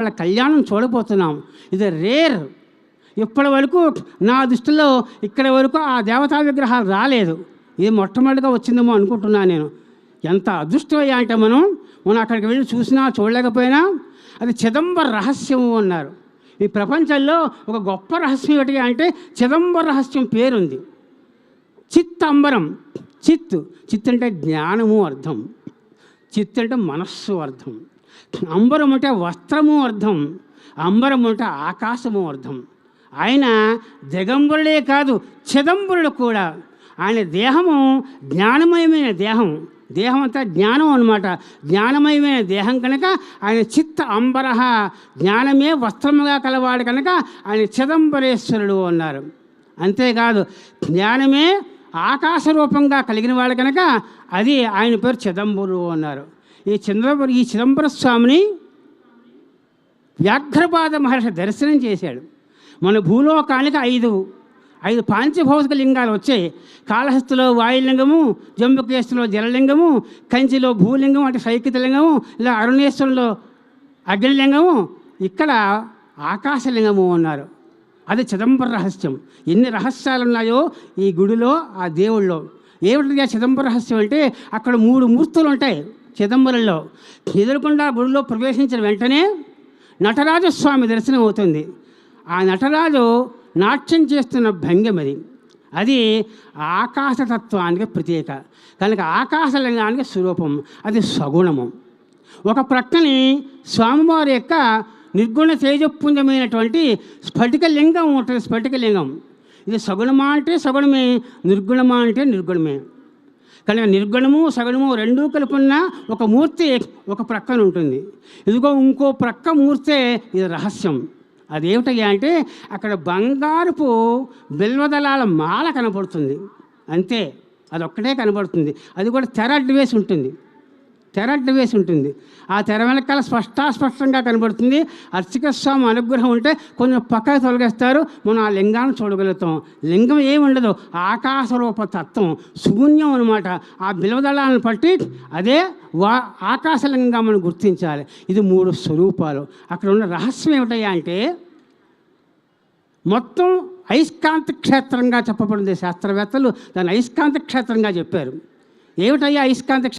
వాళ్ళ కళ్యాణం చూడబోతున్నాం. ఇది రేర్. ఇప్పటి వరకు నా దృష్టిలో ఇక్కడ వరకు ఆ దేవతా విగ్రహాలు రాలేదు. ఇది మొట్టమొదటిగా వచ్చిందేమో అనుకుంటున్నాను నేను. ఎంత అదృష్టమయ్యా అంటే మనం మనం అక్కడికి వెళ్ళి చూసినా చూడలేకపోయినా అది చిదంబర రహస్యము అన్నారు. ఈ ప్రపంచంలో ఒక గొప్ప రహస్యం ఏమిటి అంటే చిదంబర రహస్యం పేరుంది. చిత్ అంబరం. చిత్. చిత్ అంటే జ్ఞానము అర్థం. చిత్ అంటే మనస్సు అర్థం. అంబరం అంటే వస్త్రము అర్థం అంబరం అంటే ఆకాశము అర్థం. ఆయన దిగంబరుడే కాదు చిదంబరుడు కూడా. ఆయన దేహము జ్ఞానమయమైన దేహం. దేహం అంతా జ్ఞానం అనమాట జ్ఞానమయమైన దేహం కనుక ఆయన చిత్త అంబరహ జ్ఞానమే వస్త్రముగా కలవాడు కనుక ఆయన చిదంబరేశ్వరుడు అన్నారు. అంతేకాదు జ్ఞానమే ఆకాశ రూపంగా కలిగిన వాడు కనుక అది ఆయన పేరు చిదంబరుడు అన్నారు. ఈ చంద్రబరు ఈ చిదంబర స్వామిని వ్యాఘ్రపాద మహర్షి దర్శనం చేశాడు. మన భూలోకానికి ఐదు ఐదు పాంచభౌతిక లింగాలు వచ్చాయి. కాళహస్తిలో వాయులింగము జంబుకేశ్వరంలో జలలింగము కంచిలో భూలింగం అంటే సైకిత లింగము ఇలా అరుణేశ్వరంలో అగ్నిలింగము ఇక్కడ ఆకాశలింగము అన్నారు. అది చిదంబర రహస్యం. ఎన్ని రహస్యాలు ఉన్నాయో ఈ గుడిలో ఆ దేవుళ్ళలో ఏమిటి ఆ చిదంబర రహస్యం అంటే అక్కడ మూడు మూర్తులు ఉంటాయి. చిదంబరంలో ఎదురుకుండా గుడిలో ప్రవేశించిన వెంటనే నటరాజస్వామి దర్శనం అవుతుంది. ఆ నటరాజు నాట్యం చేస్తున్న భంగిమ అది. అది ఆకాశతత్వానికి ప్రత్యేక కనుక ఆకాశలింగానికి స్వరూపం అది సగుణము. ఒక ప్రక్కని స్వామివారి యొక్క నిర్గుణ తేజపుంజమైనటువంటి స్ఫటిక లింగం ఉంటుంది స్ఫటిక లింగం. ఇది సగుణమా అంటే సగుణమే నిర్గుణమా అంటే నిర్గుణమే. కానీ నిర్గుణము సగుణము రెండూ కలుపున్న ఒక మూర్తి ఒక ప్రక్కన ఉంటుంది. ఇదిగో ఇంకో ప్రక్క మూర్తే ఇది రహస్యం. అదేమిటయ్యా అంటే అక్కడ బంగారుపు బిల్వదళాల మాల కనపడుతుంది. అంతే అదొక్కటే కనబడుతుంది అది కూడా తెర అడ్డు వేసి ఉంటుంది. తెర అడ్డు వేసి ఉంటుంది. ఆ తెర వెనకాల స్పష్టాస్పష్టంగా కనబడుతుంది. అర్చక స్వామి అనుగ్రహం ఉంటే కొంచెం పక్కకు తొలగిస్తారు. మనం ఆ లింగాన్ని చూడగలుగుతాం. లింగం ఏమి ఉండదు. ఆకాశరూప తత్వం శూన్యం అనమాట ఆ బిలవదళాలను పట్టి అదే వా ఆకాశలింగం మనం గుర్తించాలి. ఇది మూడు స్వరూపాలు. అక్కడ ఉన్న రహస్యం ఏమిటయ్యా అంటే మొత్తం అయస్కాంత క్షేత్రంగా చెప్పబడింది శాస్త్రవేత్తలు. దాన్ని అయస్కాంత క్షేత్రంగా చెప్పారు. ఏమిటయ్యా అయస్కాంత